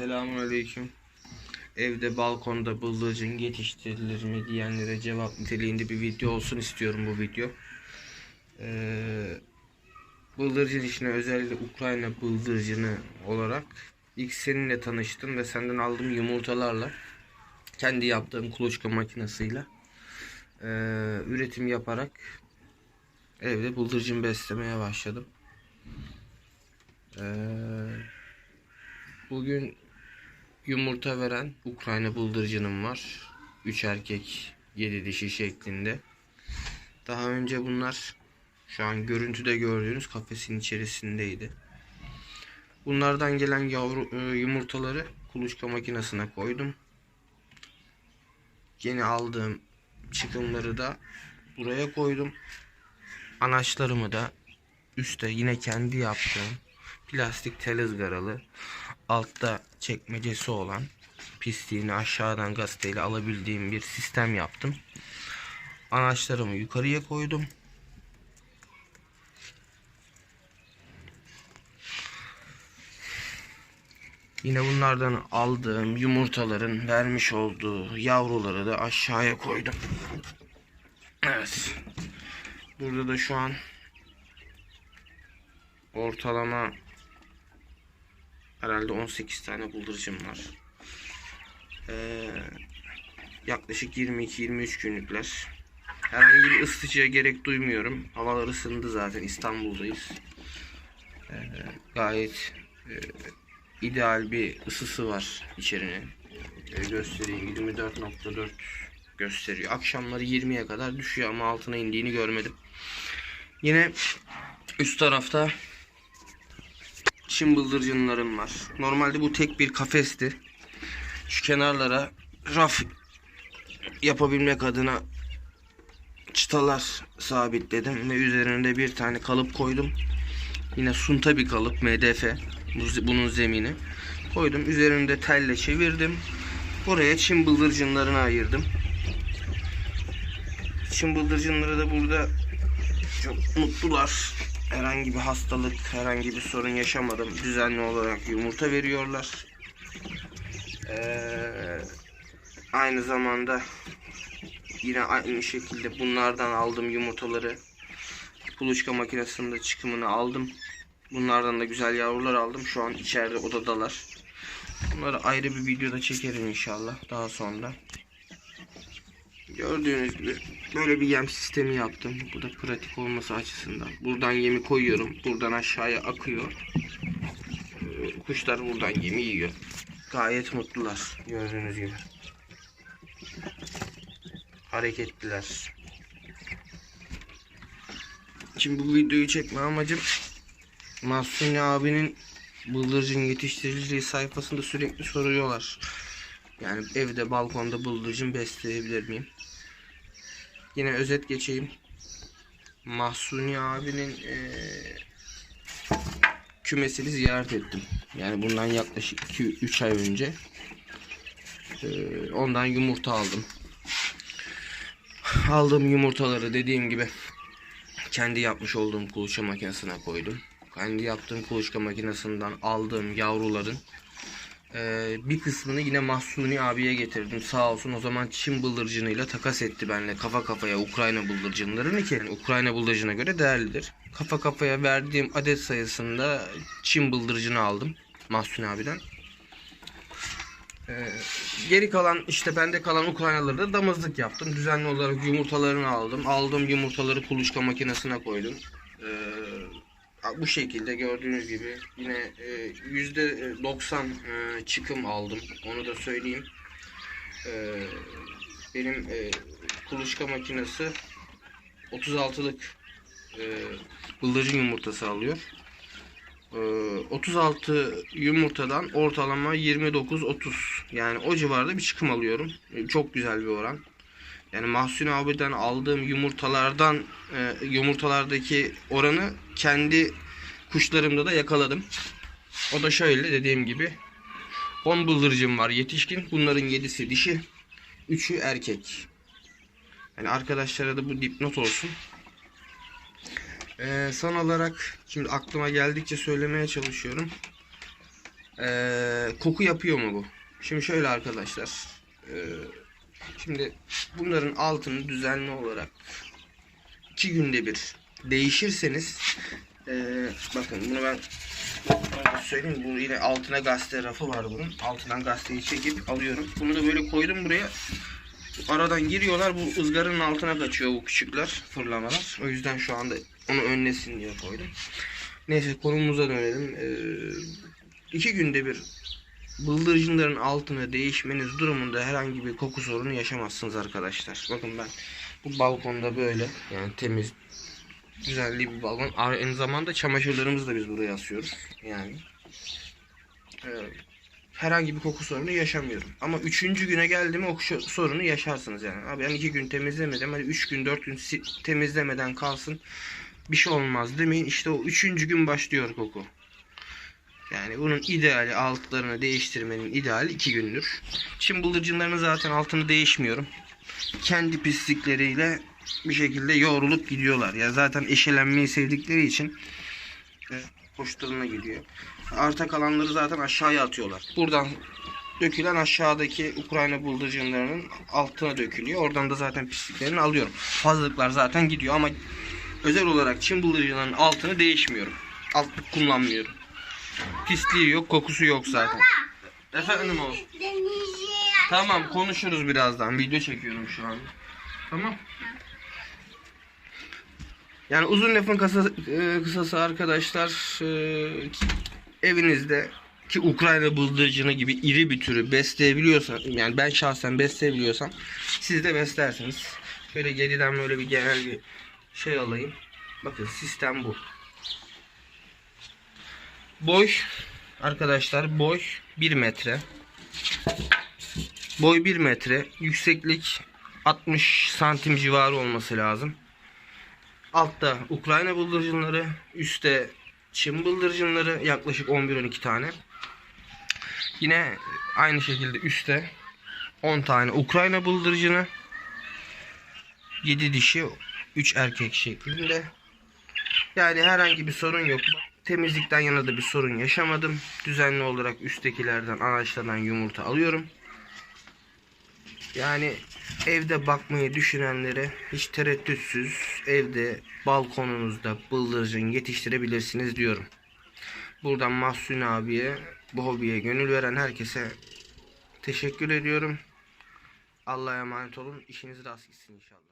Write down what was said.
Selamünaleyküm. Evde balkonda bıldırcın yetiştirilir mi diyenlere cevap niteliğinde bir video olsun istiyorum bu video. Ee, bıldırcın işine özellikle Ukrayna bıldırcını olarak ilk seninle tanıştım ve senden aldığım yumurtalarla kendi yaptığım kuluçka makinesiyle ee, üretim yaparak evde bıldırcın beslemeye başladım. Ee, Bugün yumurta veren Ukrayna bıldırcınım var. 3 erkek 7 dişi şeklinde. Daha önce bunlar şu an görüntüde gördüğünüz kafesin içerisindeydi. Bunlardan gelen yavru e, yumurtaları kuluçka makinesine koydum. Yeni aldığım çıkımları da buraya koydum. Anaçlarımı da üstte yine kendi yaptığım plastik tel ızgaralı altta çekmecesi olan pisliğini aşağıdan gazeteyle alabildiğim bir sistem yaptım. Anaçlarımı yukarıya koydum. Yine bunlardan aldığım yumurtaların vermiş olduğu yavruları da aşağıya koydum. Evet. Burada da şu an ortalama herhalde 18 tane bıldırcın var. Ee, yaklaşık 22-23 günlükler. Herhangi bir ısıtıcıya gerek duymuyorum. Havalar ısındı zaten İstanbul'dayız. Ee, gayet e, ideal bir ısısı var içerinin. Ee, göstereyim 24.4 gösteriyor. Akşamları 20'ye kadar düşüyor ama altına indiğini görmedim. Yine üst tarafta Çin bıldırcınlarım var. Normalde bu tek bir kafesti. Şu kenarlara raf yapabilmek adına çıtalar sabitledim ve üzerinde bir tane kalıp koydum. Yine sunta bir kalıp MDF. Bu- Bunun zemini. Koydum. Üzerinde telle çevirdim. Buraya Çin bıldırcınlarını ayırdım. Çin bıldırcınları da burada çok mutlular. Herhangi bir hastalık, herhangi bir sorun yaşamadım. Düzenli olarak yumurta veriyorlar. Ee, aynı zamanda yine aynı şekilde bunlardan aldığım yumurtaları kuluçka makinesinde çıkımını aldım. Bunlardan da güzel yavrular aldım. Şu an içeride odadalar. Bunları ayrı bir videoda çekerim inşallah daha sonra. Gördüğünüz gibi böyle bir yem sistemi yaptım. Bu da pratik olması açısından. Buradan yemi koyuyorum. Buradan aşağıya akıyor. Ee, Kuşlar buradan yemi yiyor. Gayet mutlular. Gördüğünüz gibi. Hareketliler. Şimdi bu videoyu çekme amacım Mahsuni abinin bıldırcın yetiştiriciliği sayfasında sürekli soruyorlar. Yani evde balkonda bıldırcın besleyebilir miyim? Yine özet geçeyim. Mahsuni abinin eee, kümesini ziyaret ettim. Yani bundan yaklaşık 2-3 ay önce. Eee, ondan yumurta aldım. Aldığım yumurtaları dediğim gibi kendi yapmış olduğum kuluçka makinesine koydum. Kendi yaptığım kuluçka makinesinden aldığım yavruların ee, bir kısmını yine Mahsuni abiye getirdim. Sağ olsun o zaman Çin bıldırcınıyla takas etti benimle kafa kafaya Ukrayna bıldırcınlarını ki yani Ukrayna bıldırcına göre değerlidir. Kafa kafaya verdiğim adet sayısında Çin bıldırcını aldım Mahsuni abiden. Ee, geri kalan işte bende kalan Ukraynaları da damızlık yaptım. Düzenli olarak yumurtalarını aldım. Aldığım yumurtaları kuluçka makinesine koydum. Ee, bu şekilde gördüğünüz gibi yine e, yüzde 90 e, çıkım aldım. Onu da söyleyeyim. E, benim e, kuluçka makinesi 36'lık e, bıldırcın yumurtası alıyor. E, 36 yumurtadan ortalama 29-30 yani o civarda bir çıkım alıyorum. E, çok güzel bir oran. Yani Mahsuni abiden aldığım yumurtalardan e, yumurtalardaki oranı kendi kuşlarımda da yakaladım. O da şöyle dediğim gibi 10 bıldırcın var yetişkin. Bunların 7'si dişi, 3'ü erkek. Yani arkadaşlara da bu dipnot olsun. Ee, son olarak şimdi aklıma geldikçe söylemeye çalışıyorum. Ee, koku yapıyor mu bu? Şimdi şöyle arkadaşlar. ee, şimdi bunların altını düzenli olarak iki günde bir değişirseniz ee, bakın bunu ben söyleyeyim. Bu yine altına gazete rafı var bunun. Altından gazeteyi çekip alıyorum. Bunu da böyle koydum buraya. Aradan giriyorlar. Bu ızgaranın altına kaçıyor bu küçükler fırlamalar. O yüzden şu anda onu önlesin diye koydum. Neyse konumuza dönelim. Ee, iki günde bir bıldırcınların altına değişmeniz durumunda herhangi bir koku sorunu yaşamazsınız arkadaşlar. Bakın ben bu balkonda böyle yani temiz güzelliği bir balkon. Aynı zamanda çamaşırlarımızı da biz buraya asıyoruz. Yani e, herhangi bir koku sorunu yaşamıyorum. Ama üçüncü güne geldi mi o sorunu yaşarsınız yani. Abi ben iki gün temizlemedim. Hadi üç gün dört gün temizlemeden kalsın. Bir şey olmaz demeyin. İşte o üçüncü gün başlıyor koku. Yani bunun ideali altlarını değiştirmenin ideali iki gündür. Çim bıldırcınlarının zaten altını değişmiyorum. Kendi pislikleriyle bir şekilde yoğrulup gidiyorlar. Ya zaten eşelenmeyi sevdikleri için e, hoşlarına gidiyor. Arta kalanları zaten aşağıya atıyorlar. Buradan dökülen aşağıdaki Ukrayna bıldırcınlarının altına dökülüyor. Oradan da zaten pisliklerini alıyorum. Fazlalıklar zaten gidiyor ama özel olarak Çin bıldırcınlarının altını değişmiyorum. Altlık kullanmıyorum. Pisliği yok, kokusu yok zaten. Efendim o. Tamam konuşuruz birazdan. Video çekiyorum şu an. Tamam. Yani uzun lafın kısa, e, kısası arkadaşlar e, evinizde ki Ukrayna bıldırcını gibi iri bir türü besleyebiliyorsan yani ben şahsen besleyebiliyorsam siz de beslersiniz. Şöyle geriden böyle bir genel bir şey alayım. Bakın sistem bu. Boy arkadaşlar boy 1 metre. Boy 1 metre. Yükseklik 60 santim civarı olması lazım. Altta Ukrayna bıldırcınları, üstte Çin bıldırcınları yaklaşık 11-12 tane. Yine aynı şekilde üstte 10 tane Ukrayna bıldırcını, 7 dişi, 3 erkek şeklinde. Yani herhangi bir sorun yok. Temizlikten yana da bir sorun yaşamadım. Düzenli olarak üsttekilerden, anaçlardan yumurta alıyorum. Yani evde bakmayı düşünenlere hiç tereddütsüz evde balkonunuzda bıldırcın yetiştirebilirsiniz diyorum. Buradan Mahsun abiye bu hobiye gönül veren herkese teşekkür ediyorum. Allah'a emanet olun. İşiniz rast gitsin inşallah.